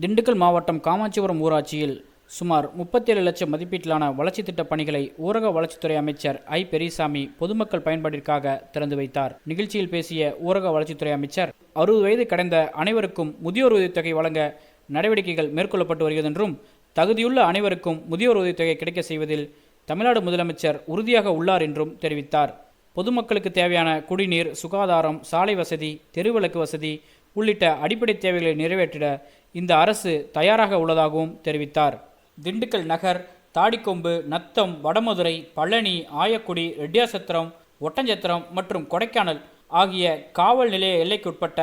திண்டுக்கல் மாவட்டம் காமாட்சிபுரம் ஊராட்சியில் சுமார் முப்பத்தேழு லட்சம் மதிப்பீட்டிலான வளர்ச்சி திட்ட பணிகளை ஊரக வளர்ச்சித்துறை அமைச்சர் ஐ. பெரியசாமி பொதுமக்கள் பயன்பாட்டிற்காக திறந்து வைத்தார். நிகழ்ச்சியில் பேசிய ஊரக வளர்ச்சித்துறை அமைச்சர் அறுபது வயது கடந்த அனைவருக்கும் முதியோர் உதவித்தொகை வழங்க நடவடிக்கைகள் மேற்கொள்ளப்பட்டு வருகிறதென்றும் தகுதியுள்ள அனைவருக்கும் முதியோர் உதவித்தொகை கிடைக்க செய்வதில் தமிழ்நாடு முதலமைச்சர் உறுதியாக உள்ளார் என்றும் தெரிவித்தார். பொதுமக்களுக்கு தேவையான குடிநீர் சுகாதாரம் சாலை வசதி தெருவிளக்கு வசதி உள்ளிட்ட அடிப்படை தேவைகளை நிறைவேற்றிட இந்த அரசு தயாராக உள்ளதாகவும் தெரிவித்தார். திண்டுக்கல் நகர் தாடிக்கொம்பு நத்தம் வடமதுரை பழனி ஆயக்குடி ரெட்டியாசத்திரம் ஒட்டஞ்சத்திரம் மற்றும் கொடைக்கானல் ஆகிய காவல் நிலைய எல்லைக்குட்பட்ட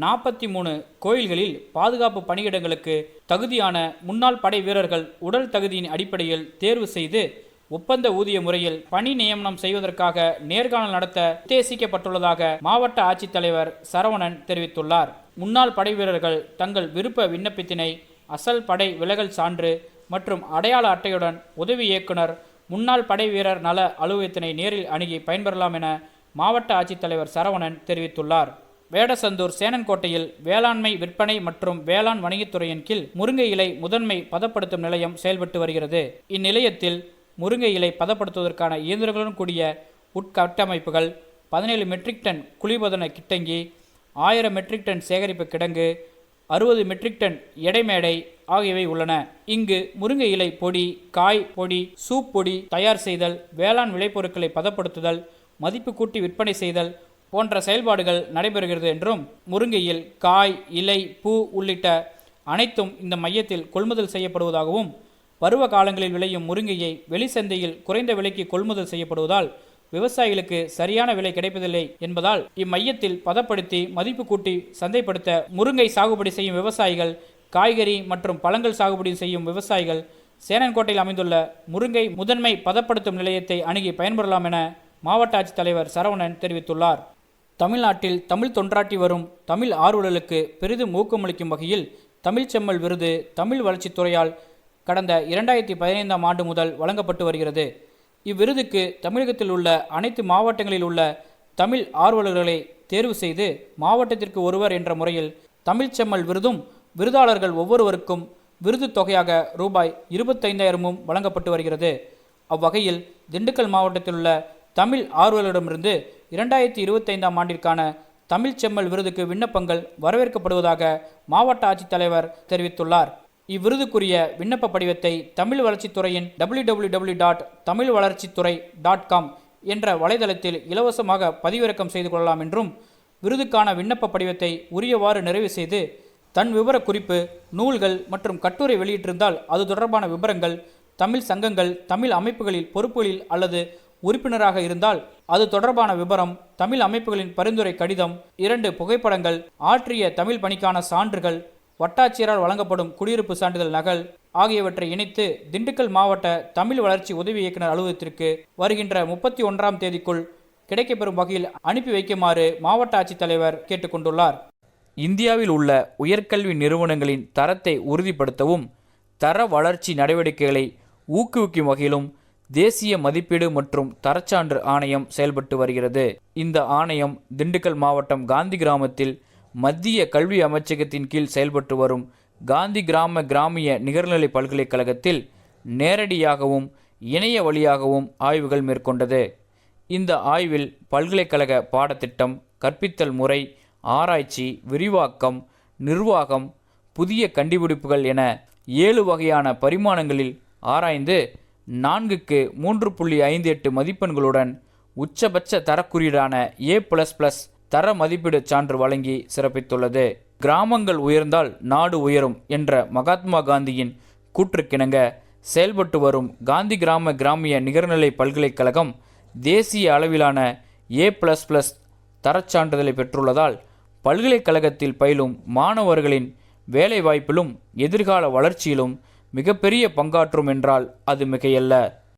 நாற்பத்தி மூணு கோயில்களில் பாதுகாப்பு பணியிடங்களுக்கு தகுதியான முன்னாள் படை வீரர்கள் உடல் தகுதியின் அடிப்படையில் தேர்வு செய்து ஒப்பந்த ஊதிய முறையில் பணி நியமனம் செய்வதற்காக நேர்காணல் நடத்த உத்தேசிக்கப்பட்டுள்ளதாக மாவட்ட ஆட்சித்தலைவர் சரவணன் தெரிவித்துள்ளார். முன்னாள் படை வீரர்கள் தங்கள் விருப்ப விண்ணப்பத்தினை அசல் படை விலகல் சான்று மற்றும் அடையாள அட்டையுடன் உதவி இயக்குனர் முன்னாள் படை வீரர் நல அலுவலகத்தினை நேரில் அணுகி பயன்பெறலாம் என மாவட்ட ஆட்சித்தலைவர் சரவணன் தெரிவித்துள்ளார். வேடசந்தூர் சேனன்கோட்டையில் வேளாண்மை விற்பனை மற்றும் வேளாண் வணிகத்துறையின் கீழ் முருங்கை இலை முதன்மை பதப்படுத்தும் நிலையம் செயல்பட்டு வருகிறது. இந்நிலையத்தில் முருங்கை இலை பதப்படுத்துவதற்கான இயந்திரங்களுடன் கூடிய உட்கட்டமைப்புகள் பதினேழு மெட்ரிக் டன் குளிர்பதன கிட்டங்கி ஆயிரம் மெட்ரிக் டன் சேகரிப்பு கிடங்கு அறுபது மெட்ரிக் டன் எடைமேடை ஆகியவை உள்ளன. இங்கு முருங்கை இலை பொடி காய் பொடி சூப் பொடி தயார் செய்தல் வேளாண் விளைபொருட்களை பதப்படுத்துதல் மதிப்பு கூட்டி விற்பனை செய்தல் போன்ற செயல்பாடுகள் நடைபெறுகிறது என்றும் முருங்கையில் காய் இலை பூ உள்ளிட்ட அனைத்தும் இந்த மையத்தில் கொள்முதல் செய்யப்படுவதாகவும் பருவ காலங்களில் விளையும் முருங்கையை வெளிச்சந்தையில் குறைந்த விலைக்கு கொள்முதல் செய்யப்படுவதால் விவசாயிகளுக்கு சரியான விலை கிடைப்பதில்லை என்பதால் இம்மையத்தில் பதப்படுத்தி மதிப்பு கூட்டி சந்தைப்படுத்த முருங்கை சாகுபடி செய்யும் விவசாயிகள் காய்கறி மற்றும் பழங்கள் சாகுபடி செய்யும் விவசாயிகள் சேனன்கோட்டையில் அமைந்துள்ள முருங்கை முதன்மை பதப்படுத்தும் நிலையத்தை அணுகி பயன்பெறலாம் என மாவட்ட ஆட்சித்தலைவர் சரவணன் தெரிவித்துள்ளார். தமிழ்நாட்டில் தமிழ் தொன்றாட்டி வரும் தமிழ் ஆர்வலர்களுக்கு பெரிதும் ஊக்கமளிக்கும் வகையில் தமிழ்ச்செம்மல் விருது தமிழ் வளர்ச்சித்துறையால் கடந்த இரண்டாயிரத்தி பதினைந்தாம் ஆண்டு முதல் வழங்கப்பட்டு வருகிறது. இவ்விருதுக்கு தமிழகத்தில் உள்ள அனைத்து மாவட்டங்களில் உள்ள தமிழ் ஆர்வலர்களை தேர்வு செய்து மாவட்டத்திற்கு ஒருவர் என்ற முறையில் தமிழ்ச்செம்மல் விருதும் விருதாளர்கள் ஒவ்வொருவருக்கும் விருது தொகையாக ரூபாய் இருபத்தைந்தாயிரமும் வழங்கப்பட்டு வருகிறது. அவ்வகையில் திண்டுக்கல் மாவட்டத்தில் உள்ள தமிழ் ஆர்வலரிடமிருந்து இரண்டாயிரத்தி இருபத்தைந்தாம் ஆண்டிற்கான தமிழ்ச்செம்மல் விருதுக்கு விண்ணப்பங்கள் வரவேற்கப்படுவதாக மாவட்ட ஆட்சித்தலைவர் தெரிவித்துள்ளார். இவ்விருதுக்குரிய விண்ணப்ப படிவத்தை Tamil வளர்ச்சித்துறையின் W W W dot Tamil வளர்ச்சித்துறை டாட் காம் என்ற வலைதளத்தில் இலவசமாக பதிவிறக்கம் செய்து கொள்ளலாம் என்றும் விருதுக்கான விண்ணப்ப படிவத்தை உரியவாறு நிறைவு செய்து தன் விவர குறிப்பு நூல்கள் மற்றும் கட்டுரை வெளியிட்டிருந்தால் அது தொடர்பான விவரங்கள் தமிழ் சங்கங்கள் தமிழ் அமைப்புகளில் பொறுப்புகளில் அல்லது உறுப்பினராக இருந்தால் அது தொடர்பான விவரம் தமிழ் அமைப்புகளின் பரிந்துரை கடிதம் இரண்டு புகைப்படங்கள் ஆற்றிய தமிழ் பணிக்கான சான்றுகள் வட்டாட்சியரால் வழங்கப்படும் குடியிருப்பு சான்றிதழ் நகல் ஆகியவற்றை இணைத்து திண்டுக்கல் மாவட்ட தமிழ் வளர்ச்சி உதவி இயக்குநர் அலுவலகத்திற்கு வருகின்ற முப்பத்தி ஒன்றாம் தேதிக்குள் கிடைக்கப்பெறும் வகையில் அனுப்பி வைக்குமாறு மாவட்ட ஆட்சித்தலைவர் கேட்டுக்கொண்டுள்ளார். இந்தியாவில் உள்ள உயர்கல்வி நிறுவனங்களின் தரத்தை உறுதிப்படுத்தவும் தர வளர்ச்சி நடவடிக்கைகளை ஊக்குவிக்கும் வகையிலும் தேசிய மதிப்பீடு மற்றும் தரச்சான்று ஆணையம் செயல்பட்டு வருகிறது. இந்த ஆணையம் திண்டுக்கல் மாவட்டம் காந்தி கிராமத்தில் மத்திய கல்வி அமைச்சகத்தின் கீழ் செயல்பட்டு வரும் காந்தி கிராம கிராமிய நிகர்நிலை பல்கலைக்கழகத்தில் நேரடியாகவும் இணைய வழியாகவும் ஆய்வுகள் மேற்கொண்டது. இந்த ஆய்வில் பல்கலைக்கழக பாடத்திட்டம் கற்பித்தல் முறை ஆராய்ச்சி விரிவாக்கம் நிர்வாகம் புதிய கண்டுபிடிப்புகள் என ஏழு வகையான பரிமாணங்களில் ஆராய்ந்து நான்குக்கு மூன்று புள்ளி ஐந்து எட்டு மதிப்பெண்களுடன் உச்சபட்ச தரக்குறியீடான ஏ ப்ளஸ் ப்ளஸ் தர மதிப்பீடு சான்று வழங்கி சிறப்பித்துள்ளது. கிராமங்கள் உயர்ந்தால் நாடு உயரும் என்ற மகாத்மா காந்தியின் கூற்றுக்கிணங்க செயல்பட்டு வரும் காந்தி கிராம கிராமிய நிகர்நிலை பல்கலைக்கழகம் தேசிய அளவிலான ஏ ப்ளஸ் ப்ளஸ் தரச்சான்றிதழை பெற்றுள்ளதால் பல்கலைக்கழகத்தில் பயிலும் மாணவர்களின் வேலைவாய்ப்பிலும் எதிர்கால வளர்ச்சியிலும் மிகப்பெரிய பங்காற்றும் என்றால் அது மிகையல்ல.